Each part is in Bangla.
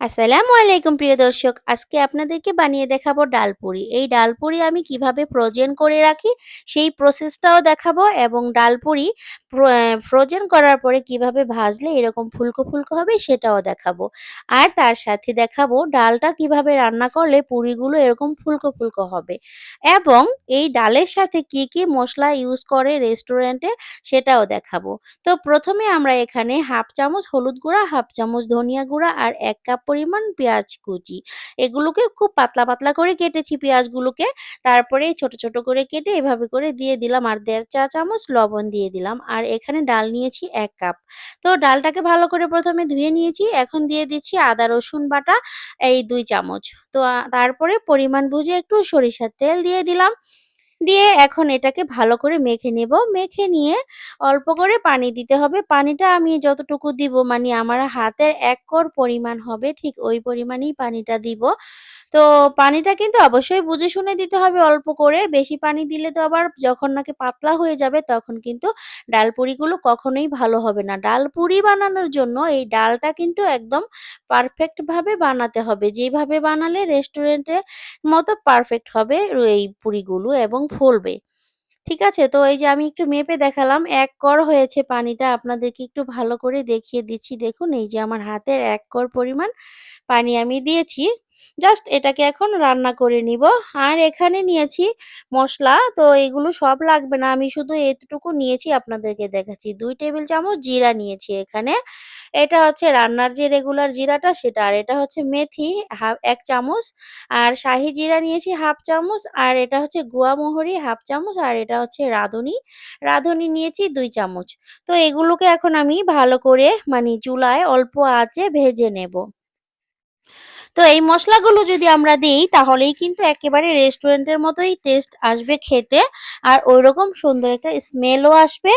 আসসালামু আলাইকুম প্রিয় দর্শক, আজকে আপনাদেরকে বানিয়ে দেখাবো ডালপুরি। এই ডালপুরি আমি কীভাবে ফ্রোজেন করে রাখি, সেই প্রসেসটাও দেখাবো এবং ডালপুরি ফ্রোজেন করার পরে কীভাবে ভাজলে এরকম ফুলকো ফুলকো হবে সেটাও দেখাবো। আর তার সাথে দেখাবো ডালটা কীভাবে রান্না করলে পুরিগুলো এরকম ফুলকো ফুলকো হবে এবং এই ডালের সাথে কি কি মশলা ইউজ করে রেস্টুরেন্টে সেটাও দেখাবো। তো প্রথমে আমরা এখানে হাফ চামচ হলুদ গুঁড়া, হাফ চামচ ধনিয়া গুঁড়া আর এক কাপ পরিমাণ পেঁয়াজ কুচি। এগুলোকে খুব পাতলা পাতলা করে কেটেছি পেঁয়াজগুলোকে। তারপরে ছোট ছোট করে কেটে এভাবে করে দিয়ে দিলাম আর দেড় চা চামচ লবণ দিয়ে দিলাম। আর এখানে ডাল নিয়েছি এক কাপ। তো ডালটাকে ভালো করে প্রথমে ধুয়ে নিয়েছি। এখন দিয়ে দিচ্ছি আদা, রসুন বাটা, এই দুই চামচ। তো তারপরে পরিমাণ বুঝে একটু সরিষার তেল দিয়ে দিলাম। দিয়ে এখন এটাকে ভালো করে মেখে নেব। মেখে নিয়ে অল্প করে পানি দিতে হবে। পানিটা আমি যতটুকু দিব মানে আমার হাতের এক কর পরিমাণ হবে, ঠিক ওই পরিমাণেই পানিটা দিব। তো পানিটা কিন্তু অবশ্যই বুঝে শুনে দিতে হবে অল্প করে। বেশি পানি দিলে তো আবার যখন নাকি পাতলা হয়ে যাবে, তখন কিন্তু ডাল পুরিগুলো কখনোই ভালো হবে না। ডাল পুরি বানানোর জন্য এই ডালটা কিন্তু একদম পারফেক্টভাবে বানাতে হবে। যেভাবে বানালে রেস্টুরেন্টের মতো পারফেক্ট হবে এই পুরিগুলো এবং ফুলবে। ঠিক আছে? তো এই যে আমি একটু মেপে দেখালাম, এক কর হয়েছে পানিটা, আপনাদেরকে একটু ভালো করে দেখিয়ে দিচ্ছি। দেখুন, এই যে আমার হাতের এক কর পরিমাণ পানি আমি দিয়েছি। জাস্ট এটাকে এখন রান্না করে নিব। আর এখানে নিয়েছি মশলা। তো এগুলো সব লাগবে না। আমি শুধু এতটুকু নিয়েছি, আপনাদেরকে দেখাচ্ছি। দুই টেবিল চামচ জিরা নিয়েছি এখানে। এটা হচ্ছে রান্নার যে রেগুলার জিরাটা, সেটা। আর এটা হচ্ছে মেথি, হাফ, এক চামচ। আর শাহি জিরা নিয়েছি হাফ চামচ। আর এটা হচ্ছে গুয়া মোহরি, হাফ চামচ। আর এটা হচ্ছে রাঁধুনি। রাঁধুনি নিয়েছি দুই চামচ। তো এগুলোকে এখন আমি ভালো করে মানে চুলায় অল্প আঁচে ভেজে নেব। তো এই মশলাগুলো যদি আমরা দিই, তাহলেই কিন্তু একেবারে রেস্টুরেন্টের মতোই টেস্ট আসবে খেতে। আর ওই রকম সুন্দর একটা স্মেলও আসবে।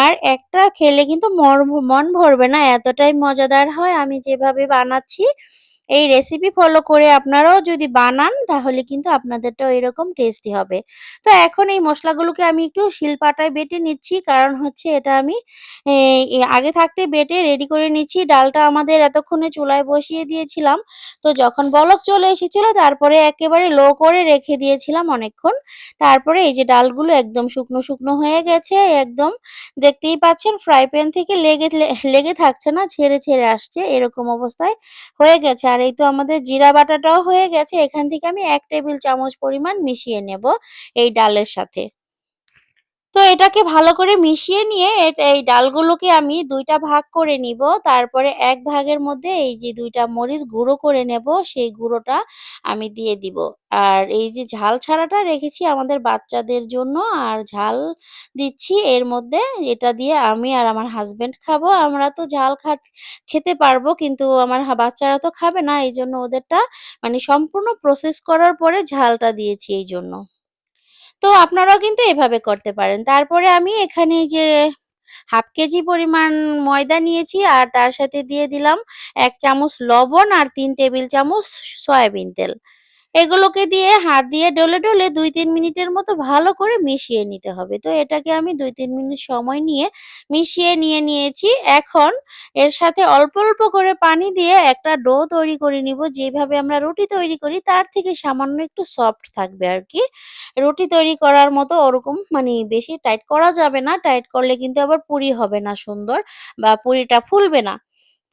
আর একটা খেলে কিন্তু মন ভরবে না, এতটাই মজাদার হয়। আমি যেভাবে বানাচ্ছি এই রেসিপি ফলো করে আপনারাও যদি বানান, তাহলে কিন্তু আপনাদেরটাও এরকম টেস্টি হবে। তো এখন এই মশলাগুলোকে আমি একটু শিলপাটায় বেটে নিচ্ছি, কারণ হচ্ছে এটা আমি আগে থাকতে বেটে রেডি করে নিচ্ছি। ডালটা আমাদের এতক্ষণে চুলায় বসিয়ে দিয়েছিলাম। তো যখন বলক চলে এসেছিল, তারপরে একেবারে লো করে রেখে দিয়েছিলাম অনেকক্ষণ। তারপরে এই যে ডালগুলো একদম শুকনো শুকনো হয়ে গেছে, একদম দেখতেই পাচ্ছেন ফ্রাই প্যান থেকে লেগে লেগে থাকছে না, ছেড়ে ছেড়ে আসছে, এরকম অবস্থায় হয়ে গেছে। আর এই তো আমাদের জিরা বাটাটাও হয়ে গেছে। এখান থেকে আমি এক টেবিল চামচ পরিমাণ মিশিয়ে নেব এই ডালের সাথে। তো এটাকে ভালো করে মিশিয়ে নিয়ে এই ডালগুলোকে আমি দুইটা ভাগ করে নিব। তারপরে এক ভাগের মধ্যে এই যে দুইটা মরিচ গুঁড়ো করে নেব, সেই গুঁড়োটা আমি দিয়ে দিব। আর এই যে ঝাল ছাড়াটা রেখেছি আমাদের বাচ্চাদের জন্য, আর ঝাল দিচ্ছি এর মধ্যে। এটা দিয়ে আমি আর আমার হাজব্যান্ড খাব। আমরা তো ঝাল খা খেতে পারব, কিন্তু আমার বাচ্চারা তো খাবে না এই জন্য ওদেরটা মানে সম্পূর্ণ প্রসেস করার পরে ঝালটা দিয়েছি এই জন্য তো আপনারাও কিন্তু এভাবে করতে পারেন। তারপরে আমি এখানে যে হাফ কেজি পরিমাণ ময়দা নিয়েছি আর তার সাথে দিয়ে দিলাম এক চামচ লবণ আর তিন টেবিল চামচ সয়াবিন তেল। এগুলোকে দিয়ে হাত দিয়ে ডলে ডলে দুই তিন মিনিটের মতো ভালো করে মিশিয়ে নিতে হবে। তো এটাকে আমি দুই তিন মিনিট সময় নিয়ে মিশিয়ে নিয়ে নিয়েছি। এখন এর সাথে অল্প অল্প করে পানি দিয়ে একটা ডো তৈরি করে নিব। যেভাবে আমরা রুটি তৈরি করি তার থেকে সামান্য একটু সফট থাকবে আর কি। রুটি তৈরি করার মতো ওরকম মানে বেশি টাইট করা যাবে না। টাইট করলে কিন্তু আবার পুরি হবে না সুন্দর বা পুরিটা ফুলবে না।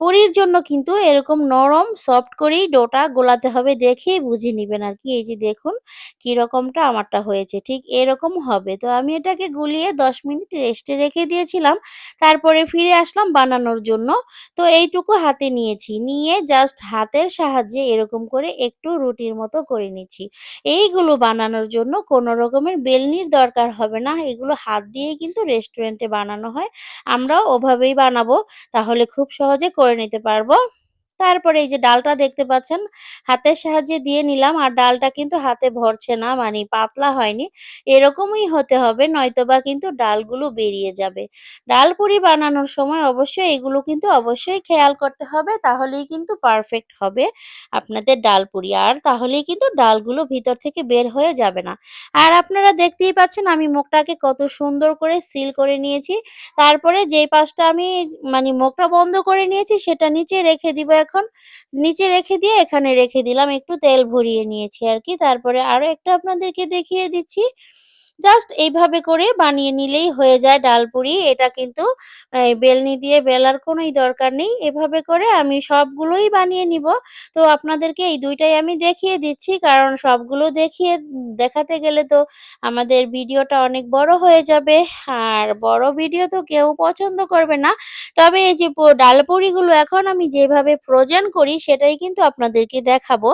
পুরির জন্য কিন্তু এরকম নরম সফট করেই ডোটা গোলাতে হবে দেখেই বুঝে নিবেন আর কি। এই যে দেখুন কীরকমটা আমারটা হয়েছে, ঠিক এরকম হবে। তো আমি এটাকে গুলিয়ে দশ মিনিট রেস্টে রেখে দিয়েছিলাম, তারপরে ফিরে আসলাম বানানোর জন্য। তো এইটুকু হাতে নিয়েছি, নিয়ে জাস্ট হাতের সাহায্যে এরকম করে একটু রুটির মতো করে নিচ্ছি। এইগুলো বানানোর জন্য কোনো রকমের বেলনির দরকার হবে না, এগুলো হাত দিয়েই কিন্তু রেস্টুরেন্টে বানানো হয়। আমরাও ওভাবেই বানাবো, তাহলে খুব সহজে করে করে নিতে পারব। তারপরে এই যে ডালটা দেখতে পাচ্ছেন, হাতের সাহায্যে দিয়ে নিলাম আর ডালটা কিন্তু হাতে ভরছে না মানে পাতলা হয়নি। এরকমই হতে হবে, নয়তোবা কিন্তু ডালগুলো বেরিয়ে যাবে। ডাল পুরি বানানোর সময় অবশ্যই এগুলো কিন্তু অবশ্যই খেয়াল করতে হবে, তাহলেই কিন্তু পারফেক্ট হবে আপনাদের ডাল পুরি। আর তাহলেই কিন্তু ডালগুলো ভিতর থেকে বের হয়ে যাবে না। আর আপনারা দেখতেই পাচ্ছেন আমি মুখটাকে কত সুন্দর করে সিল করে নিয়েছি। তারপরে যেই পাশটা আমি মানে মুখটা বন্ধ করে নিয়েছি, সেটা নিচে রেখে দিব এখন নিচে রেখে দিয়ে এখানে রেখে দিলাম। একটু তেল ভরিয়ে নিয়েছি আর কি। তারপরে আরও একটা আপনাদেরকে দেখিয়ে দিচ্ছি। জাস্ট এইভাবে করে বানিয়ে নিলেই হয়ে যায় ডালপুরি এটা কিন্তু বেলনি দিয়ে বেলার কোনোই দরকার নেই। এভাবে করে আমি সবগুলোই বানিয়ে নিব। তো আপনাদেরকে এই দুইটাই আমি দেখিয়ে দিচ্ছি, কারণ সবগুলো দেখিয়ে, দেখাতে গেলে তো আমাদের ভিডিওটা অনেক বড় হয়ে যাবে। আর বড় ভিডিও তো কেউ পছন্দ করবে না। তবে এই যে ডালপুরিগুলো এখন আমি যেভাবে ফ্রোজেন করি, সেটাই কিন্তু আপনাদেরকে দেখাবো।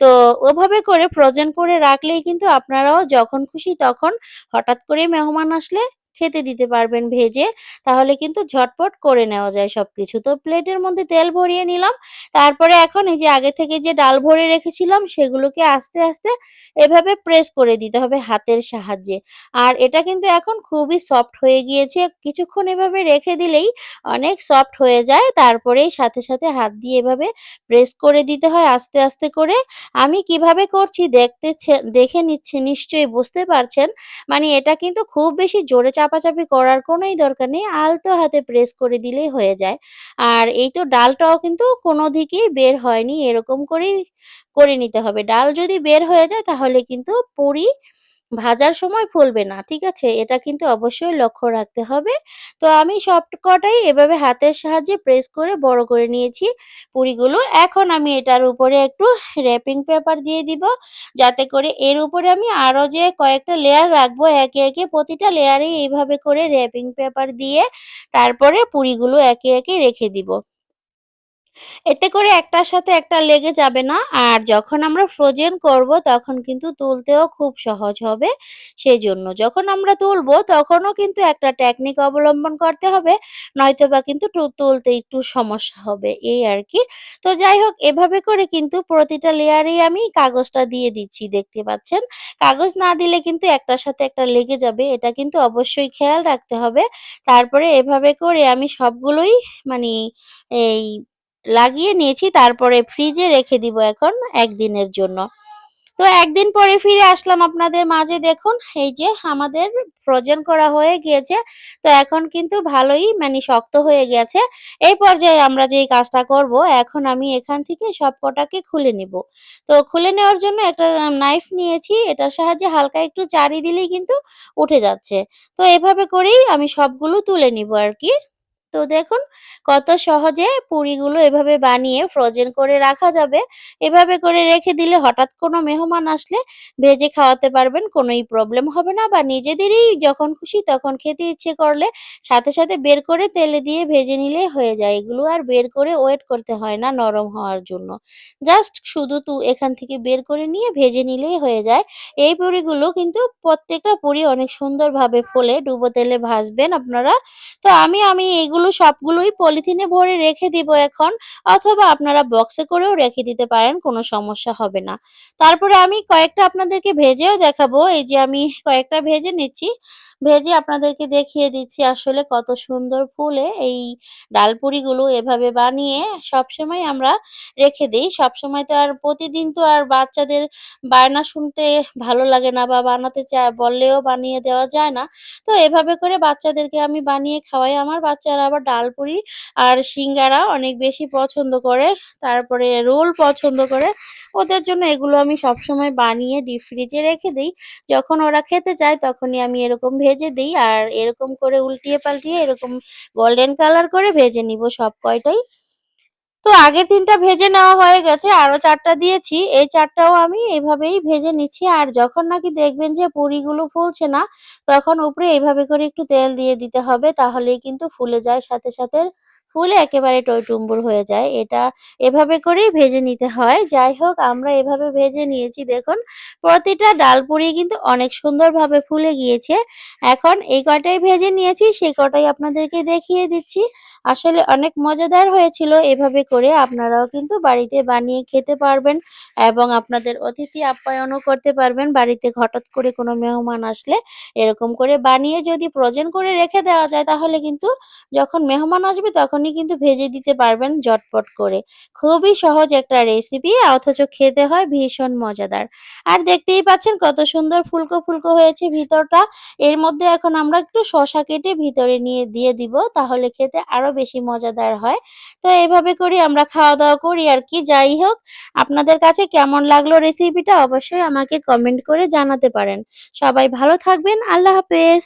তো ওভাবে করে ফ্রোজেন করে রাখলেই কিন্তু আপনারাও যখন খুশি তখন হঠাৎ করে মেহমান আসলে খেতে দিতে পারবেন ভেজে। তাহলে কিন্তু ঝটপট করে নেওয়া যায় সবকিছু। তো প্লেটের মধ্যে তেল ভরিয়ে নিলাম। তারপরে এখন এই যে আগে থেকে যে ডাল ভরে রেখেছিলাম, সেগুলোকে আস্তে আস্তে এভাবে প্রেস করে দিতে হবে হাতের সাহায্যে। আর এটা কিন্তু এখন খুবই সফট হয়ে গিয়েছে। কিছুক্ষণ এভাবে রেখে দিলেই অনেক সফট হয়ে যায়। তারপরেই সাথে সাথে হাত দিয়ে এভাবে প্রেস করে দিতে হয় আস্তে আস্তে করে। আমি কীভাবে করছি দেখতে দেখে নিচ্ছে, নিশ্চয়ই বুঝতে পারছেন? মানে এটা কিন্তু খুব বেশি জোরে চাপাচাপি করার কোনোই দরকার নেই, আলতো হাতে প্রেস করে দিলেই হয়ে যায়। আর এই তো ডালটাও কিন্তু কোনো দিকেই বের হয়নি, এরকম করেই করে নিতে হবে। ডাল যদি বের হয়ে যায় তাহলে কিন্তু পুরি ভাজার সময় ফুলবে না, ঠিক আছে? এটা কিন্তু অবশ্যই লক্ষ্য রাখতে হবে। তো আমি সবকটাই এভাবে হাতের সাহায্যে প্রেস করে বড় করে নিয়েছি পুরিগুলো। এখন আমি এটার উপরে একটু র্যাপিং পেপার দিয়ে দিব, যাতে করে এর উপরে আমি আরও যে কয়েকটা লেয়ার রাখব, একে একে প্রতিটা লেয়ারে এইভাবে করে র্যাপিং পেপার দিয়ে তারপরে পুরিগুলো একে একে রেখে দিব। এতে করে একটার সাথে একটা লেগে যাবে না। আর যখন আমরা ফ্রোজেন করব, তখন কিন্তু তুলতেও খুব সহজ হবে সেই জন্য যখন আমরা তুলবো, তখনও কিন্তু একটা টেকনিক অবলম্বন করতে হবে নয়তো বা কিন্তু তুলতে একটু সমস্যা হবে, এই আর কি। তো যাই হোক, এভাবে করে কিন্তু প্রতিটা লেয়ারেই আমি কাগজটা দিয়ে দিচ্ছি, দেখতে পাচ্ছেন? কাগজ না দিলে কিন্তু একটার সাথে একটা লেগে যাবে, এটা কিন্তু অবশ্যই খেয়াল রাখতে হবে। তারপরে এভাবে করে আমি সবগুলোই মানে এই লাগিয়ে নিয়েছি, তারপরে ফ্রিজে রেখে দিব এখন একদিনের জন্য। তো একদিন পরে ফিরে আসলাম আপনাদের মাঝে, দেখুন, এই যে আমাদের ফ্রোজেন করা হয়ে গিয়েছে। তো এখন কিন্তু ভালোই মানে শক্ত হয়ে গেছে। এই পর্যায়ে আমরা যেই কাজটা করব, এখন আমি এখান থেকে সব কটাকে খুলে নিব। তো খুলে নেওয়ার জন্য একটা নাইফ নিয়েছি, এটার সাহায্যে হালকা একটু চারি দিলেই কিন্তু উঠে যাচ্ছে। তো এভাবে করেই আমি সবগুলো তুলে নিব আর কি। তো দেখুন, কত সহজে পুরিগুলো এভাবে বানিয়ে ফ্রোজেন করে রাখা যাবে। এভাবে করে রেখে দিলে হঠাৎ কোনো মেহমান আসলে ভেজে খাওয়াতে পারবেন, কোনোই প্রবলেম হবে না। বা নিজেদেরই যখন খুশি তখন খেতে ইচ্ছে করলে সাথে সাথে বের করে তেলে দিয়ে ভেজে নিলে হয়ে যায়। এগুলো আর বের করে ওয়েট করতে হয় না নরম হওয়ার জন্য। জাস্ট শুধু তু এখান থেকে বের করে নিয়ে ভেজে নিলেই হয়ে যায়। এই পুরিগুলো কিন্তু প্রত্যেকটা পুরি অনেক সুন্দরভাবে ফোলে। ডুবো তেলে ভাজবেন আপনারা। তো আমি আমি এইগুলো এগুলো সবগুলোই পলিথিনে ভরে রেখে দিব এখন, অথবা আপনারা বক্সে করেও রেখে দিতে পারেন, কোনো সমস্যা হবে না। তারপরে আমি কয়েকটা আপনাদেরকে ভেজেও দেখাবো। এই যে আমি কয়েকটা ভেজে নিচ্ছি। ভেজে আপনাদেরকে দেখিয়ে দিচ্ছি আসলে কত সুন্দর ফুলে এই ডালপুরিগুলো এভাবে বানিয়ে সবসময় আমরা রেখে দিই। সবসময় তো আর প্রতিদিন তো আর বাচ্চাদের বায়না শুনতে ভালো লাগে না বা বানাতে চায়, বললেও বানিয়ে দেওয়া যায় না। তো এভাবে করে বাচ্চাদেরকে আমি বানিয়ে খাওয়াই। আমার বাচ্চারা আবার ডালপুরি আর সিঙ্গারা অনেক বেশি পছন্দ করে। তারপরে রোল পছন্দ করে। ওদের জন্য এগুলো আমি সবসময় বানিয়ে ডিপ ফ্রিজে রেখে দিই। যখন ওরা খেতে চায় তখনই আমি এরকম ভেজে দিই আর এরকম করে উল্টিয়ে পাল্টিয়ে এরকম গোল্ডেন কালার করে ভেজে নিব সব কয়টাই। তো আগের তিনটা ভেজে নেওয়া হয়ে গেছে আরও চারটা দিয়েছি, এই চারটাও আমি এভাবেই ভেজে নিচ্ছি, আর যখন নাকি দেখবেন যে পুরিগুলো ফুলছে না, তখন উপরে এইভাবে করে একটু তেল দিয়ে দিতে হবে, তাহলেই কিন্তু ফুলে যায়, সাথে সাথে ফুলে একেবারে টইটুম্বুর হয়ে যায়, এটা এভাবে করেই ভেজে নিতে হয়। যাই হোক, আমরা এভাবে ভেজে নিয়েছি, দেখুন, প্রতিটা ডাল পুরি কিন্তু অনেক সুন্দরভাবে ফুলে গিয়েছে, এখন এই কটাই ভেজে নিয়েছি সেই কটাই আপনাদেরকে দেখিয়ে দিচ্ছি। আসলে অনেক মজাদার হয়েছিল। এভাবে করে আপনারাও কিন্তু বাড়িতে বানিয়ে খেতে পারবেন এবং আপনাদের অতিথি আপ্যায়নও করতে পারবেন। বাড়িতে হঠাৎ করে কোনো মেহমান আসলে এরকম করে বানিয়ে যদি প্রজেন করে রেখে দেওয়া যায়, তাহলে কিন্তু যখন মেহমান আসবে তখনই কিন্তু ভেজে দিতে পারবেন জটপট করে। খুবই সহজ একটা রেসিপি অথচ খেতে হয় ভীষণ মজাদার। আর দেখতেই পাচ্ছেন কত সুন্দর ফুলকো ফুলকো হয়েছে ভিতরটা। এর মধ্যে এখন আমরা একটু শশা কেটে ভিতরে নিয়ে দিয়ে দিব, তাহলে খেতে আরও বেশি মজাদার হয়। তো এইভাবে করি, আমরা খাওয়া দাওয়া করি আর কি, যাই হোক। আপনাদের কাছে কেমন লাগল রেসিপিটা অবশ্যই আমাকে কমেন্ট করে জানাতে পারেন। সবাই ভালো থাকবেন, আল্লাহ হাফেজ।